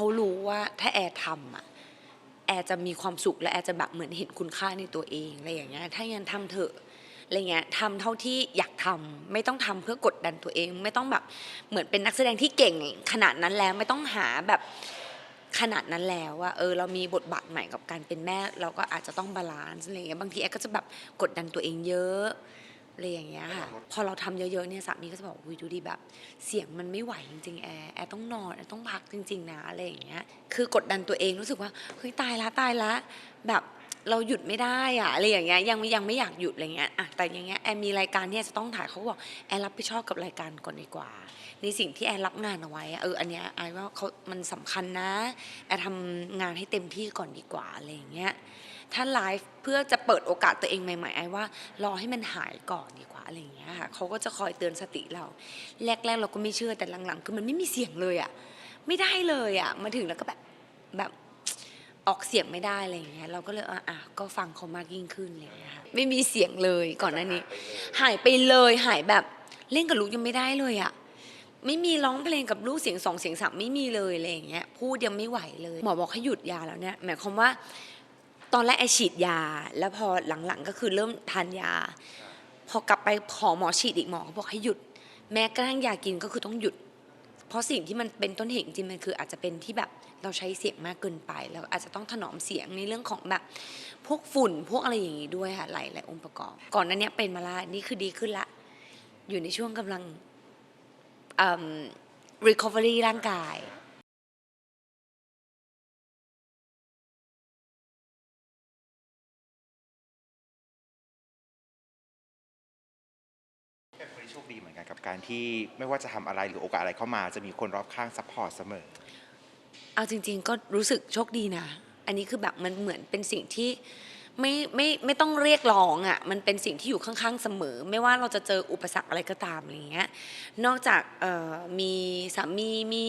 เขารู้ว่าถ้าแอร์ทำอะแอร์จะมีความสุขและแอร์จะแบบเหมือนเห็นคุณค่าในตัวเองอะไรอย่างเงี้ยถ้างั้นทำเถอะอะไรเงี้ยทำเท่าที่อยากทำไม่ต้องทำเพื่อกดดันตัวเอง ไม่ต้องแบบเหมือนเป็นนักแสดงที่เก่งขนาดนั้นแล้วไม่ต้องหาแบบขนาดนั้นแล้วว่าเออเรามีบทบาทใหม่กับการเป็นแม่ เราก็อาจจะต้องบาลานซ์อะไรเงี้ยบางทีแอร์ก็จะแบบกดดันตัวเองเยอะ อะไรอย่างเงี้ยค่ะ พอเราทำเยอะๆเนี่ยสามีก็จะบอกวิดูดีแบบ เสียงมันไม่ไหวจริงๆแอร์แอร์ต้องนอนแอร์ต้องพักจริง ๆ นะอะไรอย่างเงี้ย คือกดดันตัวเองรู้สึกว่าเฮ้ยตายละตายละแบบเราหยุดไม่ได้อะอะไรอย่างเงี้ยยังยังไม่อยากหยุดอะไรเงี้ยอะแต่อย่างเงี้ยแอร์มีรายการที่แอร์จะต้องถ่ายเขาก็บอกแอร์รับผิดชอบกับรายการก่อนดีกว่า ในสิ่งที่แอร์รับงานเอาไว้อะเอออันเนี้ยไอายว่าเขามันสำคัญนะแอร์ทำงานให้เต็มที่ก่อนดีกว่าอะไรอย่างเงี้ย ถ้าไลฟ์เพื่อจะเปิดโอกาสตัวเองใหม่ๆไอว่ารอให้มันหายก่อนดีกว่าอะไรอย่างเงี้ยค่ะเขาก็จะคอยเตือนสติเรา แรกๆเราก็ไม่เชื่อแต่หลังๆ คือมันไม่มีเสียงเลยอะไม่ได้เลยอะมาถึงแล้วก็แบบแบบออกเสียงไม่ได้อะไรอย่างเงี้ยเราก็เลยอะอะก็ฟังเขามากยิ่งขึ้นอะไรอย่างเงี้ยค่ะไม่มีเสียงเลยก่อนหน้านี้ หายไปเลยหายแบบเล่นกับลูกยังไม่ได้เลยอะไม่มีร้องเพลงกับลูกเสียงสองเสียงสามไม่มีเลยอะไรอย่างเงี้ยพูดยังไม่ไหวเลย หมอบอกให้หยุดยาแล้วเนี่ยหมายความว่า ตอนแรกไอฉีดยา แล้วพอหลังๆก็คือเริ่มทานยา พอกลับไปขอหมอฉีดอีกหมอเขาบอกให้หยุด แม้กระทั่งยากินก็คือต้องหยุด เพราะสิ่งที่มันเป็นต้นเหตุจริงๆมันคืออาจจะเป็นที่แบบเราใช้เสียงมากเกินไป แล้วอาจจะต้องถนอมเสียงในเรื่องของแบบพวกฝุ่นพวกอะไรอย่างงี้ด้วยค่ะหลายหลายองค์ประกอบ ก่อนนั้นเนี้ยเป็นมาละนี่คือดีขึ้นละ อยู่ในช่วงกำลัง recovery ร่างกาย โชคดีเหมือนกันกับการที่ไม่ว่าจะทำอะไรหรือโอกาสอะไรเข้ามา จะมีคนรอบข้างซัพพอร์ตเสมอ เอาจริง ๆ ก็รู้สึกโชคดีนะ อันนี้คือแบบมันเหมือนเป็นสิ่งที่ไม่ไม่ไม่ต้องเรียกร้องอะ่ะ มันเป็นสิ่งที่อยู่ข้างๆเสมอ ไม่ว่าเราจะเจออุปสรรคอะไรก็ตามอะไรเงี้ย นอกจากมีสามีมี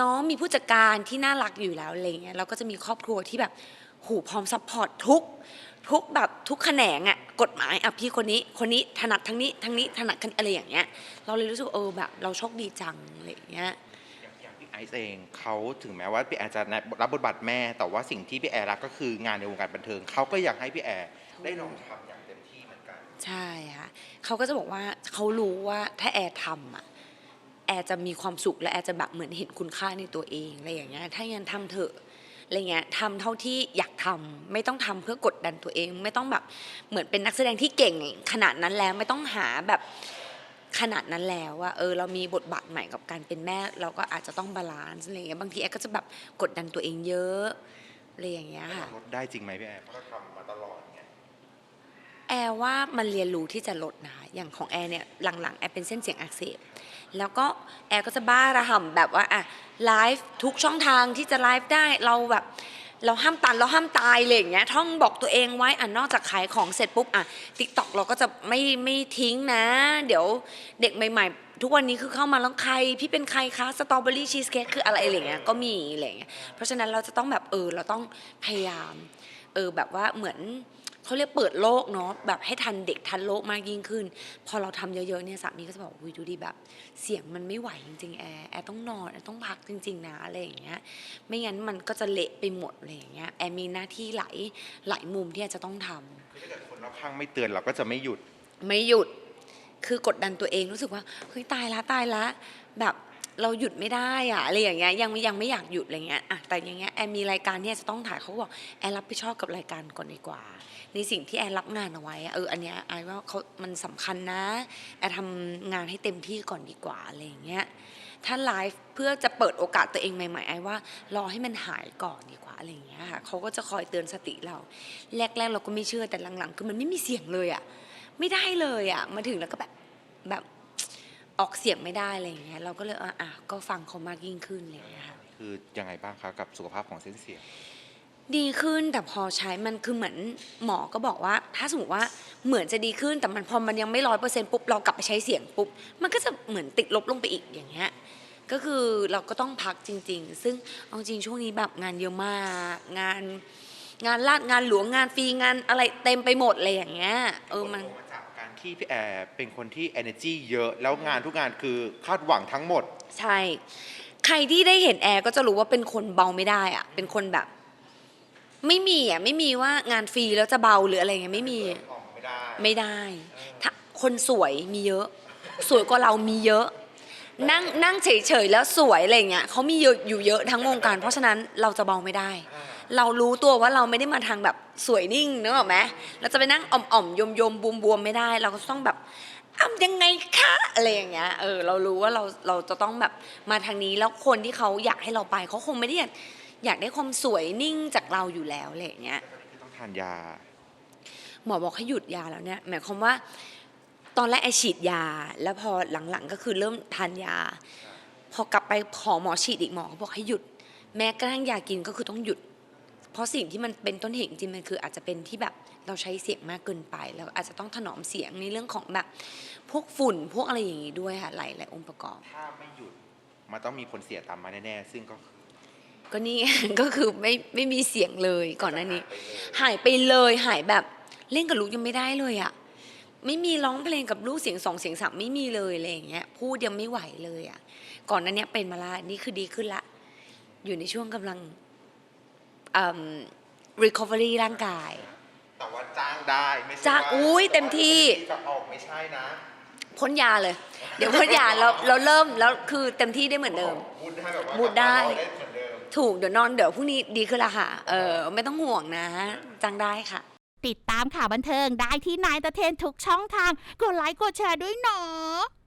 น้องมีผู้จัดการที่น่ารักอยู่แล้วอะไรเงี้ยเราก็จะมีครอบครัวที่แบบหูพร้อมซัพพอร์ตทุกทุกแบบทุกแขนงอะ กฎหมายอะพี่คนนี้คนนี้ถนัดทั้งนี้ทั้งนี้ถนัดอะไรอย่างเงี้ย เราเลยรู้สึกว่าเออแบบ เราโชคดีจังอะไรอย่างเงี้ยอย่างอย่างพี่ไอซ์เองเขาถึงแม้ว่าพี่แอร์จะรับบทบาทแม่ แต่ว่าสิ่งที่พี่แอร์รักก็คืองานในวงการบันเทิงเขาก็อยากให้พี่แอร์ได้ลองทำอย่างเต็มที่เหมือนกันใช่ค่ะเขาก็จะบอกว่าเขารู้ว่าถ้าแอร์ทำอะแอร์จะมีความสุขและแอร์จะแบบเหมือนเห็นคุณค่าในตัวเองอะไรอย่างเงี้ยถ้างั้นทำเถอะ อะไรเงี้ยทำเท่าที่อยากทำไม่ต้องทำเพื่อกดดันตัวเอง ไม่ต้องแบบเหมือนเป็นนักแสดงที่เก่งขนาดนั้นแล้วไม่ต้องหาแบบขนาดนั้นแล้วว่าเออเรามีบทบาทใหม่กับการเป็นแม่ เราก็อาจจะต้องบาลานซ์อะไรเงี้ยบางทีแอร์ก็จะแบบกดดันตัวเองเยอะอะไรอย่างเงี้ยค่ะลดได้จริงไหมพี่แอร์เพราะเราทำมาตลอดไง แอร์ว่ามันเรียนรู้ที่จะลดนะคะอย่างของแอร์เนี่ยหลังๆแอร์เป็นเส้นเสียงอักเสบแล้วก็แอร์ก็จะบ้าระห่ำแบบว่าอะไลฟ์ทุกช่องทางที่จะไลฟ์ได้เราแบบเราห้ามตันเราห้ามตายอะไรอย่างเงี้ยท่องบอกตัวเองไว้อะนอกจากขายของเสร็จปุ๊บอะทิกตอกเราก็จะไม่ไม่ทิ้งนะ เดี๋ยวเด็กใหม่ ๆ ทุกวันนี้คือเข้ามาแล้วใคร พี่เป็นใครคะสตรอเบอรี่ชีสเค้กคืออะไรอะไรเงี้ยก็มีอะไรเงี้ยเพราะฉะนั้นเราจะต้องแบบเออเราต้องพยายามเออแบบว่าเหมือน เขาเรียกเปิดโลกเนาะแบบให้ทันเด็กทันโลกมากยิ่งขึ้น พอเราทำเยอะๆเนี่ยสามีก็จะบอกวิดูดีแบบ เสียงมันไม่ไหวจริงๆแอร์แอร์ต้องนอนแอร์ต้องพักจริง ๆนะอะไรอย่างเงี้ยไม่งั้นมันก็จะเละไปหมดอะไรอย่างเงี้ยแอร์มีหน้าที่หลายหลายมุมที่แอร์จะต้องทำคือถ้าเกิดคนรอบข้างไม่เตือนเราก็จะไม่หยุดไม่หยุดคือกดดันตัวเองรู้สึกว่าเฮ้ยตายละตายละแบบ เราหยุดไม่ได้อะอะไรอย่างเงี้ยยังยังไม่อยากหยุดอะไรเงี้ยอะแต่อย่างเงี้ยแอร์มีรายการที่แอร์จะต้องถ่ายเขาบอกแอร์รับผิดชอบกับรายการก่อนดีกว่า ในสิ่งที่แอร์รับงานเอาไว้อะเอออันเนี้ยไอว่าเขามันสำคัญนะแอร์ทำงานให้เต็มที่ก่อนดีกว่าอะไรอย่างเงี้ยถ้าไลฟ์เพื่อจะเปิดโอกาสตัวเองใหม่ๆไอ้ว่ารอให้มันหายก่อนดีกว่าอะไรอย่างเงี้ยค่ะเขาก็จะคอยเตือนสติเรา แรกๆเราก็ไม่เชื่อแต่หลังๆ คือมันไม่มีเสียงเลยอะไม่ได้เลยอะมาถึงแล้วก็แบบแบบ ออกเสียงไม่ได้อะไรอย่างเงี้ยเราก็เลยอะอะก็ฟังเขามากยิ่งขึ้นอะไรอย่างเงี้ยค่ะคือยังไงบ้างคะกับสุขภาพของเส้นเสียง ดีขึ้นแต่พอใช้มันคือเหมือนหมอก็บอกว่า ถ้าสมมติว่าเหมือนจะดีขึ้นแต่มันพอมันยังไม่ร้อยเปอร์เซ็นต์ปุ๊บเรากลับไปใช้เสียงปุ๊บมันก็จะเหมือนติดลบลงไปอีกอย่างเงี้ยก็คือเราก็ต้องพักจริง ๆ ซึ่งเอาจริงช่วงนี้แบบงานเยอะมากงาน งานลาดงานหลวงงานฟรีงานอะไรเต็มไปหมดเลยอย่างเงี้ยเออมันมาจากการ ที่พี่แอร์เป็นคนที่ energy เยอะ แล้วงานทุกงานคือคาดหวังทั้งหมด ใช่ ใครที่ได้เห็นแอร์ก็จะรู้ว่าเป็นคนเบาไม่ได้อะเป็นคนแบบ ไม่มีอะไม่มีว่างานฟรีแล้วจะเบาหรืออะไรเงี้ยไม่มีออกไม่ได้ ไม่ได้ถ้าคนสวยมีเยอะ สวยกว่าเรามีเยอะ นั่งนั่งเฉยๆแล้วสวยอะไรเงี้ยเขามีเยอะอยู่เยอะทั้งวงการ เพราะฉะนั้นเราจะเบาไม่ได้ เรารู้ตัวว่าเราไม่ได้มาทางแบบสวยนิ่งนึกออกไหมเราจะไปนั่งอ่อมๆยมยมบวมบวมๆไม่ได้ เราก็ต้องแบบอ้ำยังไงคะอะไรอย่างเงี้ยเออเรารู้ว่าเราเราจะต้องแบบมาทางนี้แล้วคนที่เขาอยากให้เราไปเขาคงไม่ได้อยากอยากได้ความสวยนิ่งจากเราอยู่แล้วอะไรอย่างเงี้ยคือต้องทานยา หมอบอกให้หยุดยาแล้วเนี่ยหมายความว่า ตอนแรกไอฉีดยา แล้วพอหลังๆก็คือเริ่มทานยา พอกลับไปขอหมอฉีดอีกหมอเขาบอกให้หยุด แม้กระทั่งยากินก็คือต้องหยุด เพราะสิ่งที่มันเป็นต้นเหตุจริงๆมันคืออาจจะเป็นที่แบบเราใช้เสียงมากเกินไป แล้วอาจจะต้องถนอมเสียงในเรื่องของแบบพวกฝุ่นพวกอะไรอย่างนี้ด้วยค่ะหลายหลายองค์ประกอบ ถ้าไม่หยุดมันต้องมีผลเสียตามมาแน่ๆซึ่งก็คือก็นี่ ก็คือไม่ไม่มีเสียงเลยก่อนหน้านี้ไปเลยหายไปเลยหายแบบเล่นกับลูกยังไม่ได้เลยอะไม่มีร้องเพลงกับลูกเสียงสองเสียงสามไม่มีเลยอะไรอย่างเงี้ยพูดยังไม่ไหวเลยอะก่อนหนั้นเนี้ยเป็นมาละนี่คือดีขึ้นละ อยู่ในช่วงกำลังอืม recovery ร่างกาย แต่ว่าจ้างได้ไม่ใช่จ้างว่าอุ๊ยเต็มที่ จะออกไม่ใช่นะพ่นยาเลย เดี๋ยวพ่นยาเราเราเริ่มแล้วคือเต็มที่ได้เหมือนเดิมพูดได้แบบว่าพูดได้กลับมาเราเหมือนเดิม ถูกเดี๋ยวนอนเดี๋ยวพรุ่งนี้ดีขึ้นละค่ะ เออไม่ต้องห่วงนะจังได้ค่ะ ติดตามข่าวบันเทิงได้ที่นายตะเทนทุกช่องทาง กดไลค์กดแชร์ด้วยเนาะ